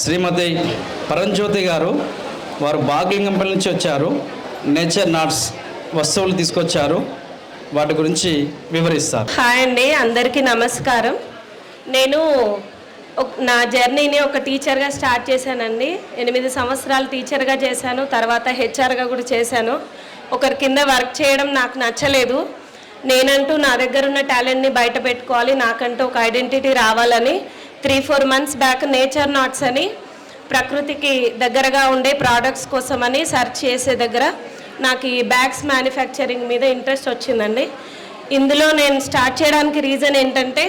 శ్రీమతి పరంజ్యోతి గారు వారు బాగ్లింగంపల్లి నుంచి వచ్చారు. నేచర్ నాట్స్ వస్తువులు తీసుకొచ్చారు. వాటి గురించి వివరిస్తారు. హాయ్ అండి అందరికీ నమస్కారం. నేను నా జర్నీని ఒక టీచర్గా స్టార్ట్ చేశానండి. ఎనిమిది సంవత్సరాలు టీచర్గా చేశాను తర్వాత హెచ్ఆర్గా కూడా చేశాను. ఒకరి కింద వర్క్ చేయడం నాకు నచ్చలేదు. నేనంటూ నా దగ్గర ఉన్న టాలెంట్ని బయట పెట్టుకోవాలి నాకంటూ ఒక ఐడెంటిటీ రావాలని three four months back nature knots అని ప్రకృతికి దగ్గరగా ఉండే ప్రోడక్ట్స్ కోసమని సెర్చ్ చేసే దగ్గర నాకు ఈ బ్యాగ్స్ మ్యానుఫ్యాక్చరింగ్ మీద ఇంట్రెస్ట్ వచ్చిందండి. ఇందులో నేను స్టార్ట్ చేయడానికి రీజన్ ఏంటంటే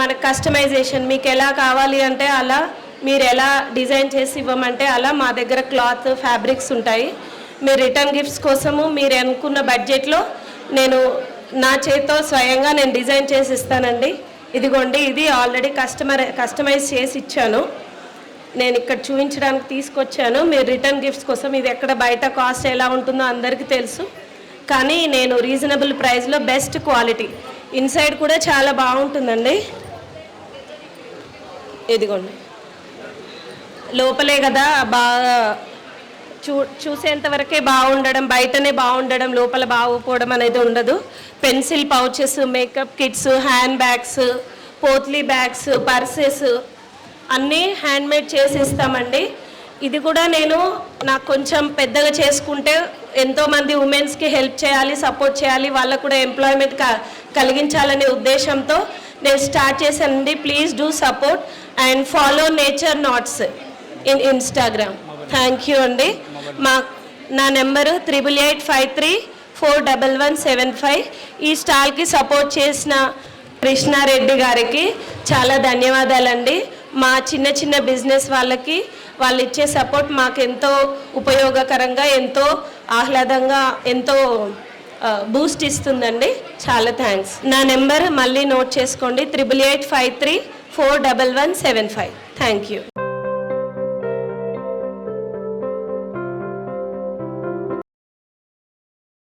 మన కస్టమైజేషన్ మీకు ఎలా కావాలి అంటే అలా మీరు ఎలా డిజైన్ చేసి ఇవ్వమంటే అలా మా దగ్గర క్లాత్ ఫ్యాబ్రిక్స్ ఉంటాయి. మీరు రిటర్న్ గిఫ్ట్స్ కోసము మీరు అనుకున్న బడ్జెట్లో నేను నా చేతితో స్వయంగా నేను డిజైన్ చేసి ఇస్తానండి. ఇదిగోండి ఇది ఆల్రెడీ కస్టమర్ కస్టమైజ్ చేసి ఇచ్చాను. నేను ఇక్కడ చూపించడానికి తీసుకొచ్చాను. మీరు రిటర్న్ గిఫ్ట్స్ కోసం ఇది ఎక్కడ బయట కాస్ట్ ఎలా ఉంటుందో అందరికీ తెలుసు. కానీ నేను రీజనబుల్ ప్రైస్లో బెస్ట్ క్వాలిటీ. ఇన్సైడ్ కూడా చాలా బాగుంటుందండి. ఇదిగోండి. లోపలే కదా బాగా చూ చూసేంత వరకే బాగుండడం బయటనే బాగుండడం లోపల బాగోపోవడం అనేది ఉండదు. Pencil pouches makeup kits hand bags potli bags purses అన్నీ హ్యాండ్మేడ్ చేసి ఇస్తామండి ఇది కూడా నేను నాకు కొంచెం పెద్దగా చేసుకుంటే ఎంతోమంది ఉమెన్స్కి హెల్ప్ చేయాలి సపోర్ట్ చేయాలి వాళ్ళకు కూడా ఎంప్లాయ్మెంట్ క కలిగించాలనే ఉద్దేశంతో నేను స్టార్ట్ చేశానండి. Please do support and follow nature knots in Instagram. Thank you అండి. మా నా number triple eight five three four double one seven five. ఈ స్టాల్కి సపోర్ట్ చేసిన కృష్ణారెడ్డి గారికి చాలా ధన్యవాదాలండి. మా చిన్న చిన్న బిజినెస్ వాళ్ళకి వాళ్ళు ఇచ్చే సపోర్ట్ మాకు ఎంతో ఉపయోగకరంగా ఎంతో ఆహ్లాదంగా ఎంతో బూస్ట్ ఇస్తుందండి. చాలా థ్యాంక్స్. నా నెంబర్ మళ్ళీ నోట్ చేసుకోండి. Triple eight five three four double one seven five. Thank you